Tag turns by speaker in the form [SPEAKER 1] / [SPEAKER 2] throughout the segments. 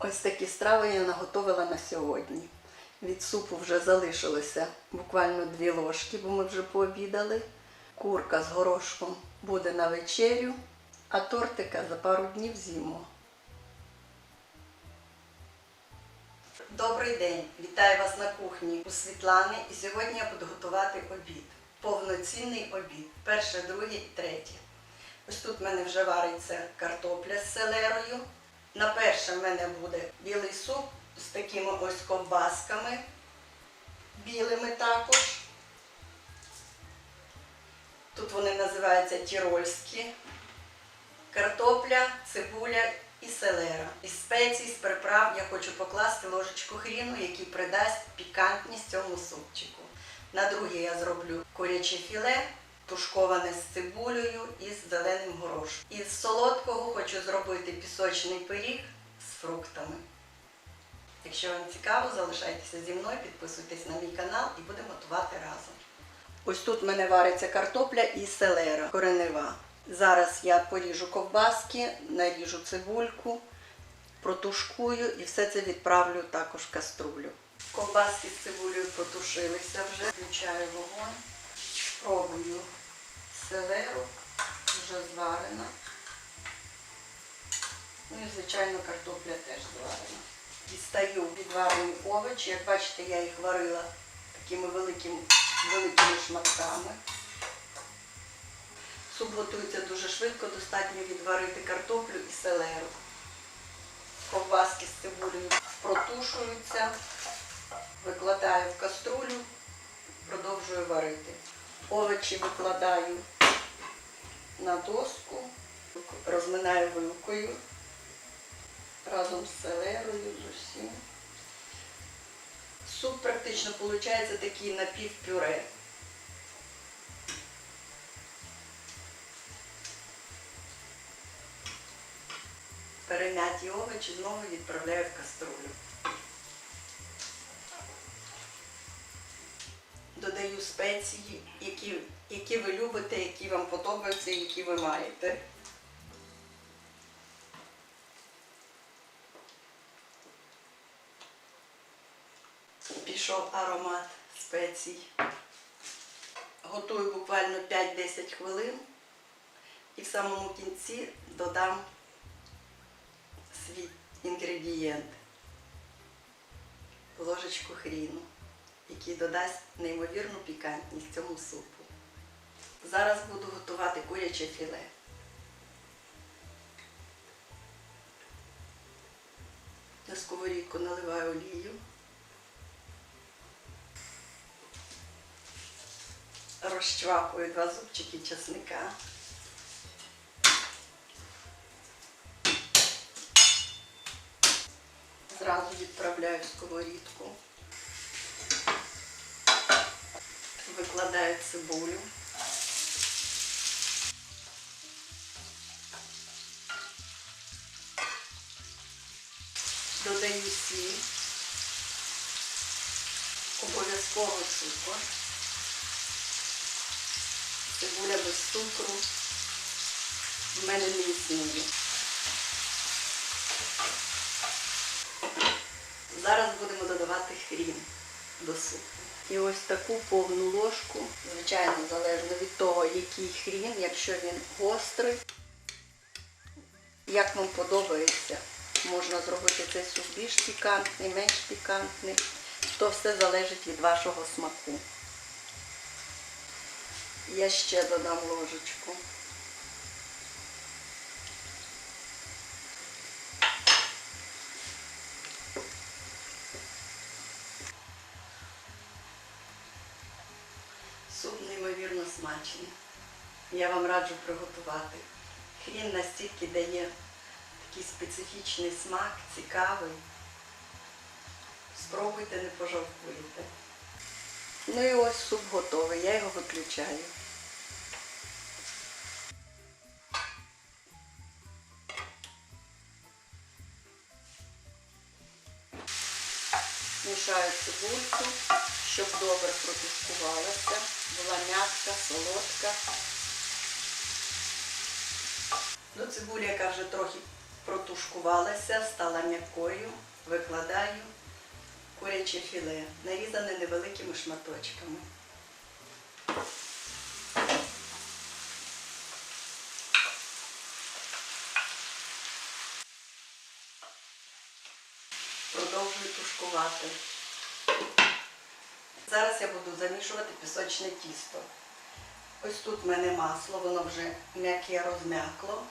[SPEAKER 1] Ось такі страви я наготовила на сьогодні. Від супу вже залишилося буквально дві ложки, бо ми вже пообідали. Курка з горошком буде на вечерю, а тортика за пару днів з'їмо. Добрий день! Вітаю вас на кухні у Світлани. І сьогодні я буду готувати обід. Повноцінний обід. Перше, друге і третє. Ось тут в мене вже вариться картопля з селерою. На перше в мене буде білий суп з такими ось ковбасками, білими також. Тут вони називаються тірольські. Картопля, цибуля і селера. Із спецій, з приправ я хочу покласти ложечку хріну, який придасть пікантність цьому супчику. На друге я зроблю куряче філе, тушковане з цибулею і з зеленим горошком. Із солодкого хочу зробити пісочний пиріг з фруктами. Якщо вам цікаво, залишайтеся зі мною, підписуйтесь на мій канал і будемо готувати разом. Ось тут в мене вариться картопля і селера коренева. Зараз я поріжу ковбаски, наріжу цибульку, протушкую і все це відправлю також в каструлю. Ковбаски з цибулею потушилися вже. Включаю вогонь, пробую селеру, вже зварена. Ну і, звичайно, картопля теж зварена. Дістаю відварені овочі. Як бачите, я їх варила такими великими, великими шматками. Суп готується дуже швидко, достатньо відварити картоплю і селеру. Ковбаски з цибулею протушуються, викладаю в каструлю, продовжую варити. Овочі викладаю на доску, розминаю вилкою разом з селерою, з усім. Суп практично виходить такий напівпюре. Перем'яті овочі знову відправляю в каструлю. Спеції, які, які ви любите, які вам подобаються, які ви маєте. Пішов аромат спецій. Готую буквально 5-10 хвилин і в самому кінці додам свій інгредієнт ложечку хріну, який додасть неймовірну пікантність цьому супу. Зараз буду готувати куряче філе. На сковорідку наливаю олію. Розчвапую два зубчики чесника. Зразу відправляю в сковорідку. Викладаю цибулю. Додаю сіль. Обов'язково цукор. Цибуля без цукру. В мене не існує. Зараз будемо додавати хрін до супу. І ось таку повну ложку, звичайно, залежно від того, який хрін, якщо він гострий, як вам подобається. Можна зробити цей суп більш пікантний, менш пікантний. То все залежить від вашого смаку. Я ще додам ложечку. Я вам раджу приготувати. Хрін настільки дає такий специфічний смак, цікавий. Спробуйте, не пожалкуєте. Ну і ось суп готовий, я його виключаю. Мішаю цибульку, щоб добре протушкувалася, була м'яка, солодка. До цибулі, яка вже трохи протушкувалася, стала м'якою, викладаю куряче філе, нарізане невеликими шматочками. Продовжую тушкувати. Зараз я буду замішувати пісочне тісто. Ось тут в мене масло, воно вже м'яке розм'якло.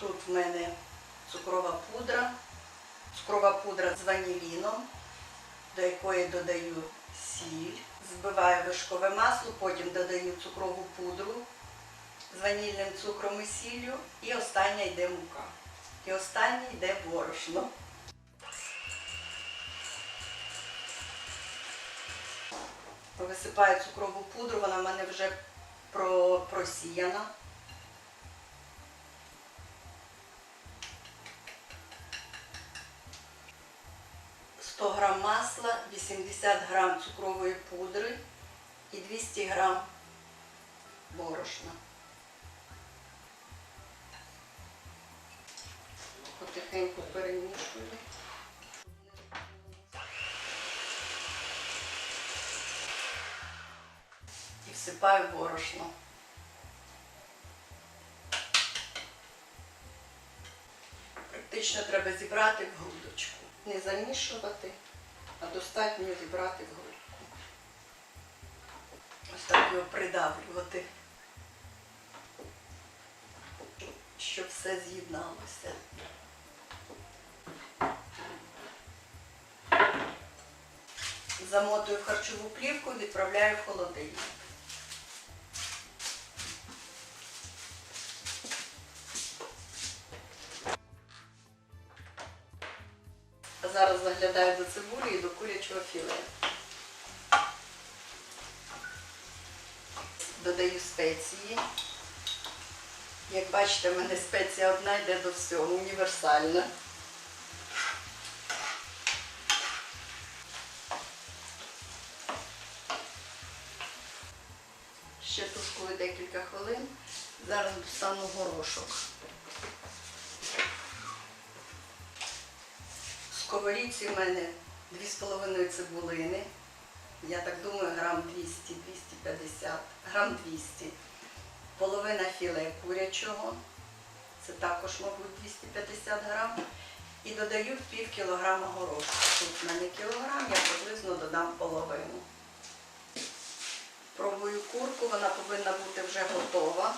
[SPEAKER 1] Тут в мене цукрова пудра, цукрова пудра з ваніліном, до якої додаю сіль, збиваю вишкове масло, потім додаю цукрову пудру з ванільним цукром і сіллю, і остання йде мука. І останнє йде борошно. Висипаю цукрову пудру, вона в мене вже про- просіяна. «100 грам масла, 80 грам цукрової пудри і 200 грам борошна. Потихеньку перемішую. і всипаю борошно. Практично треба зібрати в грудочку. Не замішувати, а достатньо зібрати в грудку. Ось так його придавлювати, щоб все з'єдналося. Замотую в харчову плівку, відправляю в холодильник. Заглядаю до цибулі і до курячого філе. Додаю спеції. Як бачите, в мене спеція одна йде до всього, універсальна. Ще тушкую декілька хвилин. Зараз достану горошок. Сковорідці в мене 2,5 цибулини. Я так думаю, грам 200-250, грам 200. Половина філе курячого. Це також, мабуть, 250 грам. І додаю пів кілограма горошку. Тут в мене кілограм, я приблизно додам половину. Пробую курку, вона повинна бути вже готова.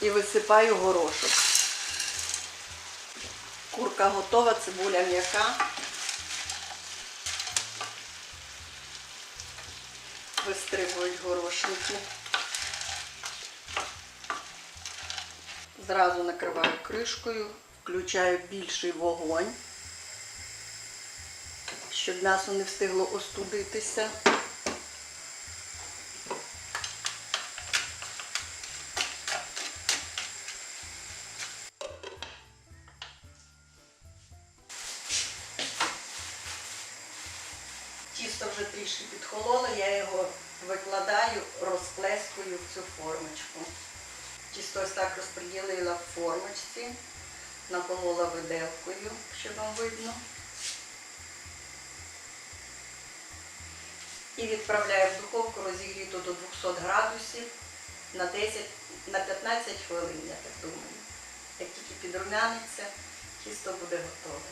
[SPEAKER 1] І висипаю горошок. Курка готова, цибуля м'яка. Вистрибують горошники. Зразу накриваю кришкою, включаю більший вогонь, щоб м'ясо не встигло остудитися. Ось так розподілила в формочці, наколола виделкою, щоб вам видно. І відправляю в духовку розігріту до 200 градусів на 10, на 15 хвилин, я так думаю. Як тільки підрумяниться, тісто буде готове.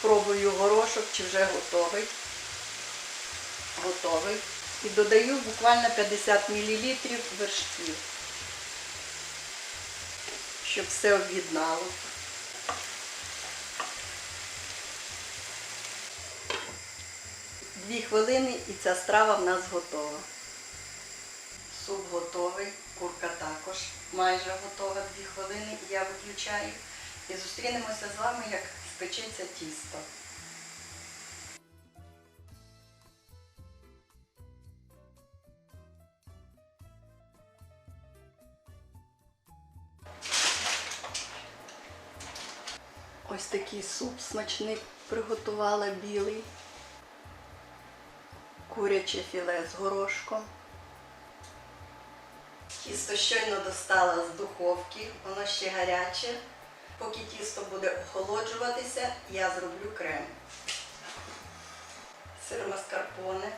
[SPEAKER 1] Пробую горошок, чи вже готовий. Готовий. І додаю буквально 50 мл вершків, щоб все об'єднало. Дві хвилини і ця страва в нас готова. Суп готовий, курка також майже готова дві хвилини. Я виключаю і зустрінемося з вами, як спечеться тісто. Смачний приготувала білий. Куряче філе з горошком. Тісто щойно достала з духовки, воно ще гаряче. Поки тісто буде охолоджуватися, я зроблю крем. Сир маскарпоне.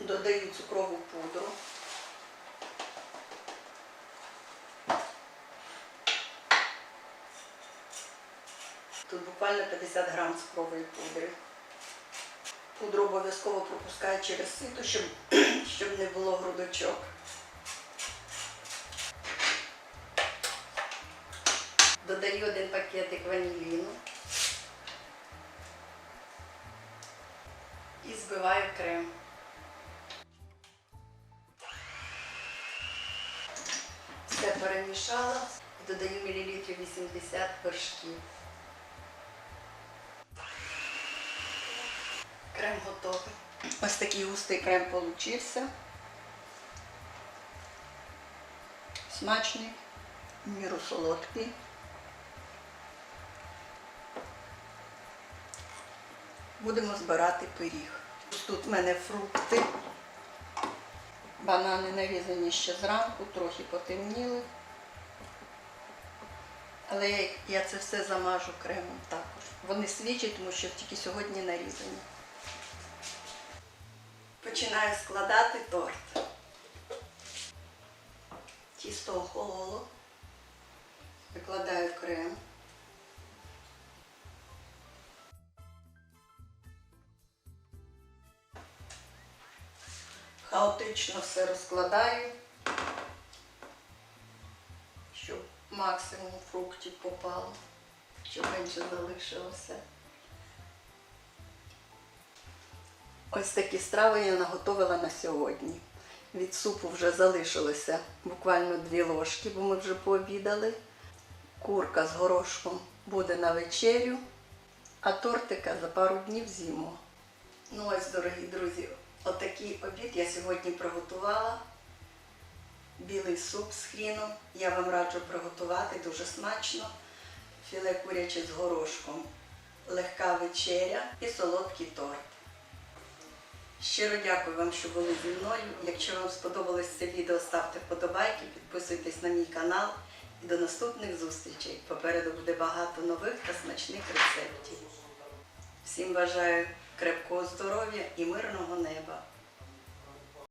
[SPEAKER 1] Додаю цукрову пудру. Тут буквально 50 грам цукрової пудри. Пудру обов'язково пропускаю через сито, щоб, щоб не було грудочок. Додаю один пакетик ваніліну і збиваю крем. Все перемішала додаю мілілітрів 80 вершків. Крем готовий. Ось такий густий крем получився. Смачний, в міру солодкий. Будемо збирати пиріг. Тут в мене фрукти. Банани нарізані ще зранку, трохи потемніли. Але я, це все замажу кремом також. Вони свіжі, тому що тільки сьогодні нарізані. Починаю складати торт. Тісто охололо. Викладаю крем. Хаотично все розкладаю, щоб максимум фруктів попало, щоб менше залишилося. Ось такі страви я наготовила на сьогодні. Від супу вже залишилося буквально дві ложки, бо ми вже пообідали. Курка з горошком буде на вечерю, а тортика за пару днів з'їмо. Ну ось, дорогі друзі, отакий обід я сьогодні приготувала. Білий суп з хріном. Я вам раджу приготувати дуже смачно. Філе куряче з горошком, легка вечеря і солодкий торт. Щиро дякую вам, що були зі мною. Якщо вам сподобалось це відео, ставте вподобайки, підписуйтесь на мій канал і до наступних зустрічей. Попереду буде багато нових та смачних рецептів. Всім бажаю крепкого здоров'я і мирного неба.